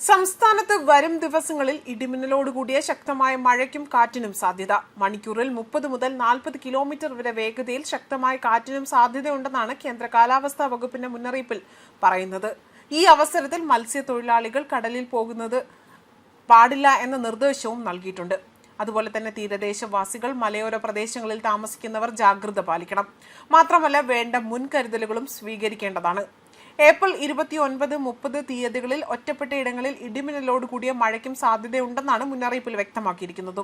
സംസ്ഥാനത്ത് വരും ദിവസങ്ങളിൽ ഇടിമിന്നലോടുകൂടിയ ശക്തമായ മഴയ്ക്കും കാറ്റിനും സാധ്യത. മണിക്കൂറിൽ മുപ്പത് മുതൽ നാൽപ്പത് കിലോമീറ്റർ വരെ വേഗതയിൽ ശക്തമായ കാറ്റിനും സാധ്യതയുണ്ടെന്നാണ് കേന്ദ്ര കാലാവസ്ഥാ വകുപ്പിന്റെ മുന്നറിയിപ്പിൽ പറയുന്നത്. ഈ അവസരത്തിൽ മത്സ്യത്തൊഴിലാളികൾ കടലിൽ പോകുന്നത് പാടില്ല എന്ന നിർദ്ദേശവും നൽകിയിട്ടുണ്ട്. അതുപോലെ തന്നെ തീരദേശവാസികൾ മലയോര പ്രദേശങ്ങളിൽ താമസിക്കുന്നവർ ജാഗ്രത പാലിക്കണം. മാത്രമല്ല വേണ്ട മുൻകരുതലുകളും സ്വീകരിക്കേണ്ടതാണ്. ഏപ്രിൽ ഇരുപത്തി ഒൻപത് മുപ്പത് തീയതികളിൽ ഒറ്റപ്പെട്ട ഇടങ്ങളിൽ ഇടിമിന്നലോട് കൂടിയ മഴയ്ക്കും സാധ്യതയുണ്ടെന്നാണ് മുന്നറിയിപ്പിൽ വ്യക്തമാക്കിയിരിക്കുന്നത്.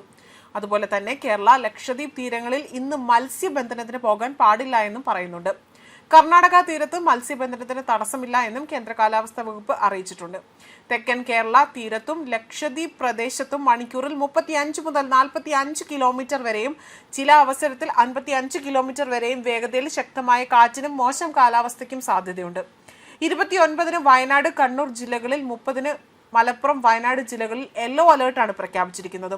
അതുപോലെ തന്നെ കേരള ലക്ഷദ്വീപ് തീരങ്ങളിൽ ഇന്ന് മത്സ്യബന്ധനത്തിന് പോകാൻ പാടില്ല എന്നും പറയുന്നുണ്ട്. കർണാടക തീരത്ത് മത്സ്യബന്ധനത്തിന് തടസ്സമില്ല എന്നും കേന്ദ്ര കാലാവസ്ഥാ വകുപ്പ് അറിയിച്ചിട്ടുണ്ട്. തെക്കൻ കേരള തീരത്തും ലക്ഷദ്വീപ് പ്രദേശത്തും മണിക്കൂറിൽ മുപ്പത്തി അഞ്ച് മുതൽ നാൽപ്പത്തി അഞ്ച് കിലോമീറ്റർ വരെയും ചില അവസരത്തിൽ അൻപത്തി അഞ്ച് കിലോമീറ്റർ വരെയും വേഗതയിൽ ശക്തമായ കാറ്റിനും മോശം കാലാവസ്ഥയ്ക്കും സാധ്യതയുണ്ട്. ഇരുപത്തിയൊൻപതിന് വയനാട് കണ്ണൂർ ജില്ലകളിൽ മുപ്പതിന് മലപ്പുറം വയനാട് ജില്ലകളിൽ യെല്ലോ അലേർട്ടാണ് പ്രഖ്യാപിച്ചിരിക്കുന്നത്.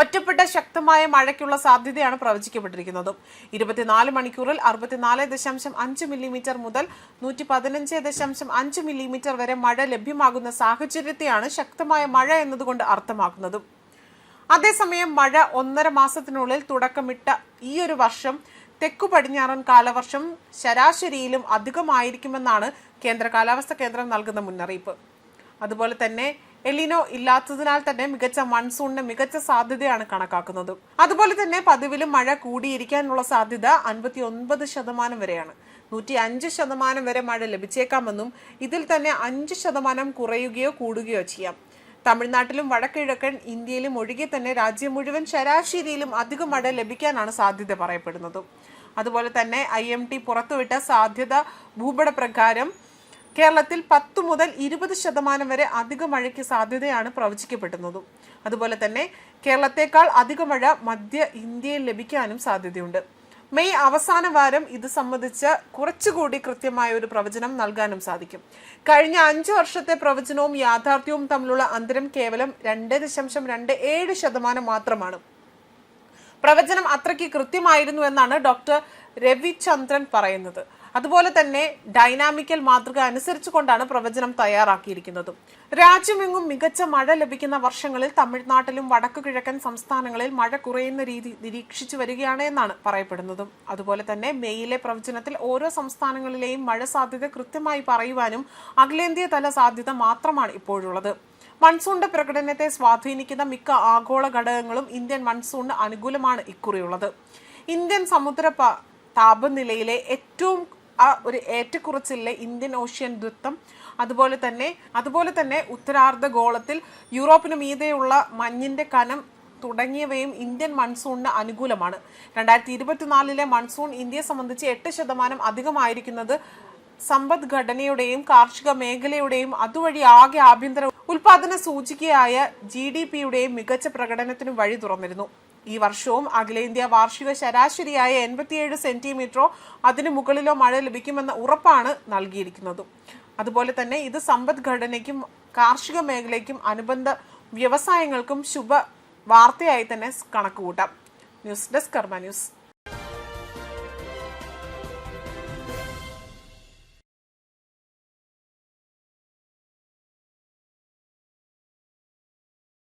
ഒറ്റപ്പെട്ട ശക്തമായ മഴയ്ക്കുള്ള സാധ്യതയാണ് പ്രവചിക്കപ്പെട്ടിരിക്കുന്നത്. ഇരുപത്തിനാല് മണിക്കൂറിൽ അറുപത്തിനാല് ദശാംശം അഞ്ച് മില്ലിമീറ്റർ മുതൽ നൂറ്റി പതിനഞ്ച് ദശാംശം അഞ്ച് മില്ലിമീറ്റർ വരെ മഴ ലഭ്യമാകുന്ന സാഹചര്യത്തെയാണ് ശക്തമായ മഴ എന്നതുകൊണ്ട് അർത്ഥമാക്കുന്നത്. അതേസമയം മഴ ഒന്നര മാസത്തിനുള്ളിൽ തുടക്കമിട്ട ഈ ഒരു വർഷം തെക്കു പടിഞ്ഞാറൻ കാലവർഷം ശരാശരിയിലും അധികമായിരിക്കുമെന്നാണ് കേന്ദ്ര കാലാവസ്ഥാ കേന്ദ്രം നൽകുന്ന മുന്നറിയിപ്പ്. അതുപോലെ തന്നെ എലിനോ ഇല്ലാത്തതിനാൽ തന്നെ മികച്ച മൺസൂണിന് മികച്ച സാധ്യതയാണ് കണക്കാക്കുന്നത്. അതുപോലെ തന്നെ പതിവിലും മഴ കൂടിയിരിക്കാനുള്ള സാധ്യത അൻപത്തി ഒൻപത് ശതമാനം വരെയാണ്. നൂറ്റി അഞ്ച് ശതമാനം വരെ മഴ ലഭിച്ചേക്കാമെന്നും ഇതിൽ തന്നെ അഞ്ച് ശതമാനം കുറയുകയോ കൂടുകയോ ചെയ്യാം. തമിഴ്നാട്ടിലും വടക്കിഴക്കൻ ഇന്ത്യയിലും ഒഴികെ തന്നെ രാജ്യം മുഴുവൻ ശരാശരിയിലും അധിക മഴ ലഭിക്കാനാണ് സാധ്യത പറയപ്പെടുന്നത്. അതുപോലെ തന്നെ ഐ എം ടി പുറത്തുവിട്ട സാധ്യത ഭൂപട പ്രകാരം കേരളത്തിൽ പത്ത് മുതൽ ഇരുപത് ശതമാനം വരെ അധിക മഴയ്ക്ക് സാധ്യതയാണ് പ്രവചിക്കപ്പെടുന്നത്. അതുപോലെ തന്നെ കേരളത്തെക്കാൾ അധിക മഴ മധ്യ ഇന്ത്യയിൽ ലഭിക്കാനും സാധ്യതയുണ്ട്. മെയ് അവസാന വാരം ഇത് സംബന്ധിച്ച് കുറച്ചുകൂടി കൃത്യമായ ഒരു പ്രവചനം നൽകാനും സാധിക്കും. കഴിഞ്ഞ അഞ്ചു വർഷത്തെ പ്രവചനവും യാഥാർത്ഥ്യവും തമ്മിലുള്ള അന്തരം കേവലം രണ്ട് ദശാംശം രണ്ട് ഏഴ് ശതമാനം മാത്രമാണ്. പ്രവചനം അത്രയ്ക്ക് കൃത്യമായിരുന്നു എന്നാണ് ഡോക്ടർ രവിചന്ദ്രൻ പറയുന്നത്. അതുപോലെ തന്നെ ഡൈനാമിക്കൽ മാതൃക അനുസരിച്ചുകൊണ്ടാണ് പ്രവചനം തയ്യാറാക്കിയിരിക്കുന്നത്. രാജ്യമെങ്ങും മികച്ച മഴ ലഭിക്കുന്ന വർഷങ്ങളിൽ തമിഴ്നാട്ടിലും വടക്കു കിഴക്കൻ സംസ്ഥാനങ്ങളിൽ മഴ കുറയുന്ന രീതി നിരീക്ഷിച്ചു വരികയാണ് എന്നാണ് പറയപ്പെടുന്നതും. അതുപോലെ തന്നെ മെയ്യിലെ പ്രവചനത്തിൽ ഓരോ സംസ്ഥാനങ്ങളിലെയും മഴ സാധ്യത കൃത്യമായി പറയുവാനും അഖിലേന്ത്യാ തല സാധ്യത മാത്രമാണ് ഇപ്പോഴുള്ളത്. മൺസൂണിന്റെ പ്രകടനത്തെ സ്വാധീനിക്കുന്ന മിക്ക ആഗോള ഘടകങ്ങളും ഇന്ത്യൻ മൺസൂണിന് അനുകൂലമാണ് ഇക്കുറിയുള്ളത്. ഇന്ത്യൻ സമുദ്ര താപനിലയിലെ ഏറ്റവും ആ ഒരു ഏറ്റക്കുറച്ചിലെ ഇന്ത്യൻ ഓഷ്യൻ ദ്വിത്വം അതുപോലെ തന്നെ അതുപോലെ തന്നെ ഉത്തരാർദ്ധ ഗോളത്തിൽ യൂറോപ്പിന് മീതെയുള്ള മഞ്ഞിന്റെ കനം തുടങ്ങിയവയും ഇന്ത്യൻ മൺസൂണിന് അനുകൂലമാണ്. രണ്ടായിരത്തി ഇരുപത്തിനാലിലെ മൺസൂൺ ഇന്ത്യയെ സംബന്ധിച്ച് എട്ട് ശതമാനം അധികമായിരിക്കുന്നത് സമ്പദ്ഘടനയുടെയും കാർഷിക മേഖലയുടെയും അതുവഴി ആകെ ആഭ്യന്തര ഉൽപാദന സൂചികയായ ജി ഡി പിയുടെയും മികച്ച പ്രകടനത്തിന് വഴി തുറന്നിരുന്നു. ഈ വർഷവും അഖിലേന്ത്യാ വാർഷിക ശരാശരിയായ എൺപത്തിയേഴ് സെന്റിമീറ്ററോ അതിനു മുകളിലോ മഴ ലഭിക്കുമെന്ന ഉറപ്പാണ് നൽകിയിരിക്കുന്നത്. അതുപോലെ തന്നെ ഇത് സമ്പദ്ഘടനയ്ക്കും കാർഷിക മേഖലയ്ക്കും അനുബന്ധ വ്യവസായങ്ങൾക്കും ശുഭ വാർത്തയായി തന്നെ കണക്കുകൂട്ടാം. News desk Karma news.